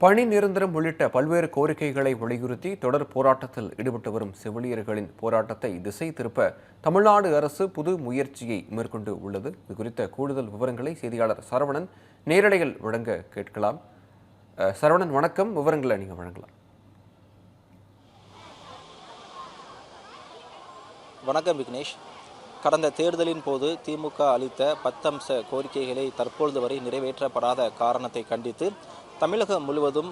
பணி நிரந்தரம் உள்ளிட்ட பல்வேறு கோரிக்கைகளை வலியுறுத்தி தொடர் போராட்டத்தில் ஈடுபட்டு வரும் செவிலியர்களின் போராட்டத்தை திசை திருப்ப தமிழ்நாடு அரசு புது முயற்சியை மேற்கொண்டு உள்ளது. இது குறித்த கூடுதல் விவரங்களை செய்தியாளர் சரவணன் நேரலையில் வழங்க கேட்கலாம். அஹ், சரவணன் வணக்கம். விவரங்களை நீங்கள் வழங்கலாம். வணக்கம் விக்னேஷ். கடந்த தேர்தலின் போது திமுக அளித்த பத்தம்ச கோரிக்கைகளை தற்பொழுது வரை நிறைவேற்றப்படாத காரணத்தை கண்டித்து தமிழகம் முழுவதும்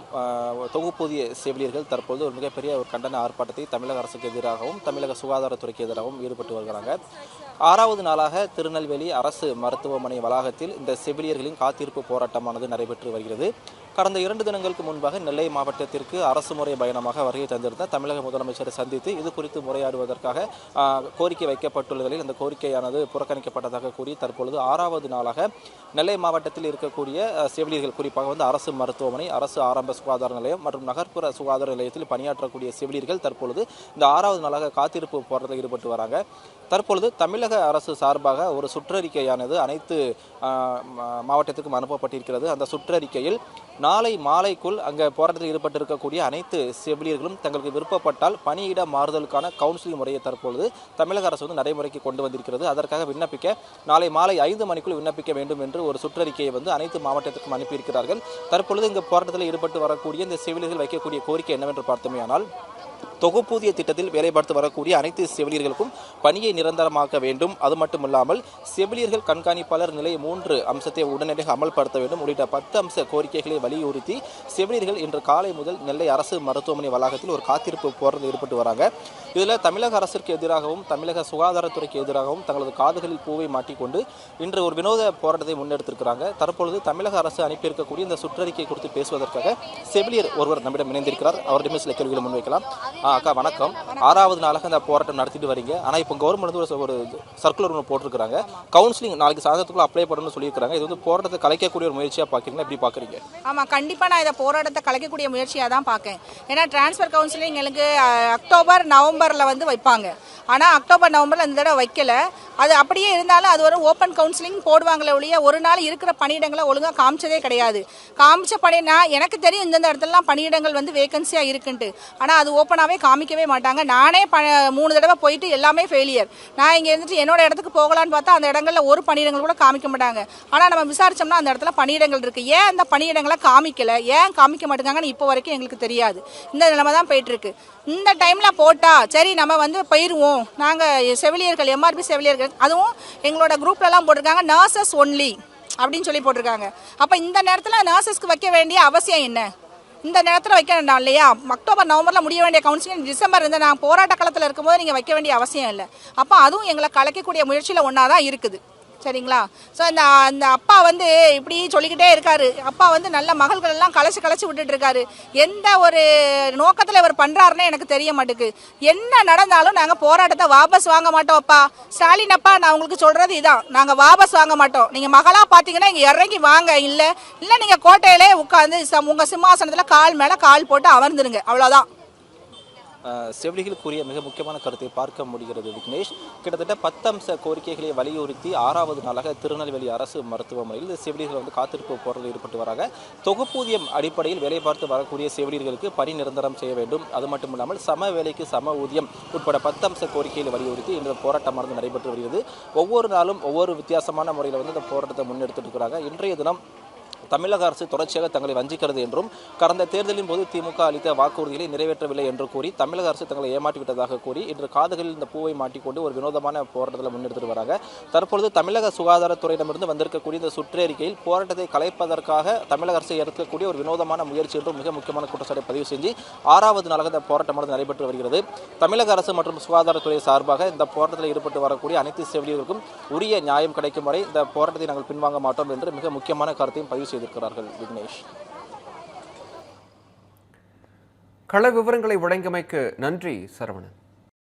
தொகுப்பூதிய செவிலியர்கள் தற்போது ஒரு மிகப்பெரிய ஒரு கண்டன ஆர்ப்பாட்டத்தை தமிழக அரசுக்கு எதிராகவும் தமிழக சுகாதாரத்துறைக்கு எதிராகவும் ஈடுபட்டு வருகிறாங்க. ஆறாவது நாளாக திருநெல்வேலி அரசு மருத்துவமனை வளாகத்தில் இந்த செவிலியர்களின் காத்திருப்பு போராட்டமானது நடைபெற்று வருகிறது. கடந்த இரண்டு தினங்களுக்கு முன்பாக நெல்லை மாவட்டத்திற்கு அரசு முறை பயணமாக வருகை தந்திருந்த தமிழக முதலமைச்சரை சந்தித்து இது குறித்து முறையாடுவதற்காக கோரிக்கை வைக்கப்பட்டுள்ளதில் அந்த கோரிக்கையானது புறக்கணிக்கப்பட்டதாக கூறி தற்பொழுது ஆறாவது நாளாக நெல்லை மாவட்டத்தில் இருக்கக்கூடிய செவிலியர்கள் குறிப்பாக வந்து அரசு மருத்துவமனை அரசு ஆரம்ப சுகாதார நிலையம் மற்றும் நகர்ப்புற சுகாதார நிலையத்தில் பணியாற்றக்கூடிய செவிலியர்கள் தற்பொழுது இந்த ஆறாவது நாளாக காத்திருப்பு போராட்டத்தில் ஈடுபட்டு வராங்க. தற்பொழுது தமிழக அரசு சார்பாக ஒரு சுற்றறிக்கையானது அனைத்து மாவட்டத்திற்கும் மா- அனுப்பப்பட்டிருக்கிறது. அந்த சுற்றறிக்கையில் நாளை மாலைக்குள் அங்கே போராட்டத்தில் ஈடுபட்டிருக்கக்கூடிய அனைத்து செவிலியர்களும் தங்களுக்கு விருப்பப்பட்டால் பணியிட மாறுதலுக்கான கவுன்சிலிங் முறையை தற்பொழுது தமிழக அரசு வந்து நடைமுறைக்கு கொண்டு வந்திருக்கிறது. அதற்காக விண்ணப்பிக்க நாளை மாலை ஐந்து மணிக்குள் விண்ணப்பிக்க வேண்டும் என்று ஒரு சுற்றறிக்கையை வந்து அனைத்து மாவட்டத்திற்கும் அனுப்பியிருக்கிறார்கள். தற்பொழுது இங்கு போராட்டத்தில் ஈடுபட்டு வரக்கூடிய இந்த செவிலியர்கள் வைக்கக்கூடிய கோரிக்கை என்னவென்று பார்த்தோமேயானால் தொகுப்பூதிய திட்டத்தில் வேலை பார்த்து வரக்கூடிய அனைத்து செவிலியர்களுக்கும் பணியை நிரந்தரமாக்க வேண்டும். அது மட்டுமல்லாமல் செவிலியர்கள் கண்காணிப்பாளர் நிலை மூன்று அம்சத்தை உடனடியாக அமல்படுத்த வேண்டும். உள்ளிட்ட பத்து அம்ச கோரிக்கைகளை வலியுறுத்தி செவிலியர்கள் இன்று காலை முதல் நெல்லை அரசு மருத்துவமனை வளாகத்தில் ஒரு காத்திருப்பு போராட்டம் ஈடுபட்டு வராங்க. இதில் தமிழக அரசிற்கு எதிராகவும் தமிழக சுகாதாரத்துறைக்கு எதிராகவும் தங்களது காதுகளில் பூவை மாட்டிக்கொண்டு இன்று ஒரு வினோத போராட்டத்தை முன்னெடுத்திருக்கிறாங்க. தற்பொழுது தமிழக அரசு அனுப்பியிருக்கக்கூடிய இந்த சுற்றறிக்கை குறித்து பேசுவதற்காக செவிலியர் ஒருவர் நம்மிடம் இணைந்திருக்கிறார். அவரிடமே சில கேள்விகளை முன்வைக்கலாம். ஆ, அக்கா வணக்கம். ஆறாவது நாளாக இந்த போராட்டம் நடத்திட்டு வரீங்க. ஆனால் இப்போ கவர்மெண்ட் வந்து ஒரு- சர்க்குலர் ஒன்று போட்டிருக்காங்க கவுன்சிலிங் நாளைக்கு சாதகத்துக்குள்ள அப்ளை பண்ணணும்னு சொல்லியிருக்காங்க இது வந்து போராட்டத்தை கலைக்கக்கூடிய ஒரு முயற்சியாக பார்க்குறீங்களா எப்படி பார்க்குறீங்க ஆமாம் கண்டிப்பாக நான் இதை போராட்டத்தை கலைக்கக்கூடிய முயற்சியாக தான் பார்க்கேன் ஏன்னா டிரான்ஸ்ஃபர் கவுன்சிலிங் எனக்கு அக்டோபர் நவம்பரில் வந்து வைப்பாங்க. ஆனால் அக்டோபர் நவம்பரில் இந்த தடவை வைக்கல. அது அப்படியே இருந்தாலும் அது ஒரு ஓப்பன் கவுன்சிலிங் போடுவாங்களே ஒழிய ஒரு நாள் இருக்கிற பணியிடங்களை ஒழுங்காக காமிச்சதே கிடையாது. காமிச்ச பணி நான் எனக்கு தெரியும் இந்தந்த இடத்துலலாம் பணியிடங்கள் வந்து வேகன்சியாக இருக்குன்ட்டு. ஆனால் அது ஓப்பனாகவே காமிக்கவே மாட்டாங்க. நானே ப மூணு தடவை போயிட்டு எல்லாமே ஃபெயிலியர் நான் இங்கே இருந்துட்டு என்னோட இடத்துக்கு போகலான்னு பார்த்தா அந்த இடங்களில் ஒரு பணியிடங்கள் கூட காமிக்க மாட்டாங்க. ஆனால் நம்ம விசாரிச்சோம்னா அந்த இடத்துல பணியிடங்கள் இருக்குது ஏன் அந்த பணியிடங்களை காமிக்கலை? ஏன் காமிக்க மாட்டேங்காங்கன்னு இப்போ வரைக்கும் எங்களுக்கு தெரியாது. இந்த நிலைமை தான் போயிட்டுருக்கு. இந்த டைமில் போட்டால் சரி நம்ம வந்து போயிடுவோம் நாங்கள் செவிலியர்கள் எம்ஆர்பி செவிலியர்கள் அதுவும் எங்களோட குரூப்லலாம் போட்டிருக்காங்க நர்சஸ் ஒன்லி அப்படின்னு சொல்லி போட்டிருக்காங்க. அப்போ இந்த நேரத்தில் நர்சஸ்க்கு வைக்க வேண்டிய அவசியம் என்ன? இந்த நேரத்தில் வைக்க வேண்டாம் இல்லையா? அக்டோபர் நவம்பரில் முடிய வேண்டிய கவுன்சிலிங் டிசம்பர் இந்த நான் போராட்ட காலத்தில் இருக்கும்போது நீங்கள் வைக்க வேண்டிய அவசியம் இல்லை. அப்போ அதுவும் எங்களை கலைக்கக்கூடிய முயற்சியில் ஒன்றா தான் இருக்குது. சரிங்களா? ஸோ இந்த அந்த அப்பா வந்து இப்படி சொல்லிக்கிட்டே இருக்காரு. அப்பா வந்து நல்ல மகள்கள் எல்லாம் கலைச்சு கலைச்சு விட்டுட்டு இருக்காரு எந்த ஒரு நோக்கத்தில் இவர் பண்ணுறாருன்னு எனக்கு தெரிய மாட்டேங்குது என்ன நடந்தாலும் நாங்கள் போராட்டத்தை வாபஸ் வாங்க மாட்டோம் அப்பா. ஸ்டாலின் அப்பா நான் உங்களுக்கு சொல்கிறது இதான். நாங்கள் வாபஸ் வாங்க மாட்டோம். நீங்கள் மகளாக பார்த்தீங்கன்னா இங்கே இறங்கி வாங்க. இல்லை இல்லை நீங்கள் கோட்டையிலே உட்காந்து உங்கள் சிம்மாசனத்தில் கால் மேலே கால் போட்டு அமர்ந்துருங்க. அவ்வளோதான் அஹ், செவிலிகள் கூறிய மிக முக்கியமான கருத்தை பார்க்க முடிகிறது விக்னேஷ். கிட்டத்தட்ட பத்தம்ச கோரிக்கைகளை வலியுறுத்தி ஆறாவது நாளாக திருநெல்வேலி அரசு மருத்துவமனையில் இந்த செவிலியர்கள் வந்து காத்திருப்பு போராட்டத்தில் ஈடுபட்டு வராங்க. தொகுப்பூதியம் அடிப்படையில் வேலை பார்த்து வரக்கூடிய செவிலியர்களுக்கு பணி நிரந்தரம் செய்ய வேண்டும். அது மட்டும் இல்லாமல் சம வேலைக்கு சம ஊதியம் உட்பட பத்தம்ச கோரிக்கைகளை வலியுறுத்தி இந்த போராட்டமானது நடைபெற்று வருகிறது. ஒவ்வொரு நாளும் ஒவ்வொரு வித்தியாசமான முறையில் வந்து இந்த போராட்டத்தை முன்னெடுத்துட்டு இருக்கிறாங்க. இன்றைய தினம் தமிழக அரசு தொடர்ச்சியாக தங்களை வஞ்சிக்கிறது என்றும் கடந்த தேர்தலின் போது திமுக அளித்த வாக்குறுதிகளை நிறைவேற்றவில்லை என்று கூறி தமிழக அரசு தங்களை ஏமாற்றிவிட்டதாக கூறி இன்று காதுகளில் இந்த பூவை மாட்டிக்கொண்டு ஒரு வினோதமான போராட்டத்தில் முன்னெடுத்துட்டு வராங்க. தற்பொழுது தமிழக சுகாதாரத்துறையிடமிருந்து வந்திருக்கக்கூடிய இந்த சுற்றறிக்கையில் போராட்டத்தை கலைப்பதற்காக தமிழக அரசு எடுக்கக்கூடிய ஒரு வினோதமான முயற்சி என்றும் மிக முக்கியமான குற்றச்சாட்டை பதிவு செஞ்சு ஆறாவது நாளாக இந்த போராட்டமானது நடைபெற்று வருகிறது. தமிழக அரசு மற்றும் சுகாதாரத்துறை சார்பாக இந்த போராட்டத்தில் ஈடுபட்டு வரக்கூடிய அனைத்து செவிலியர்களுக்கும் உரிய நியாயம் கிடைக்கும் வரை இந்த போராட்டத்தை நாங்கள் பின்வாங்க மாட்டோம் என்று மிக முக்கியமான கருத்தையும் பதிவு செய்திருக்கிறார்கள் விக்னேஷ். கள விவரங்களை வழங்கியமைக்கு நன்றி சரவணன்.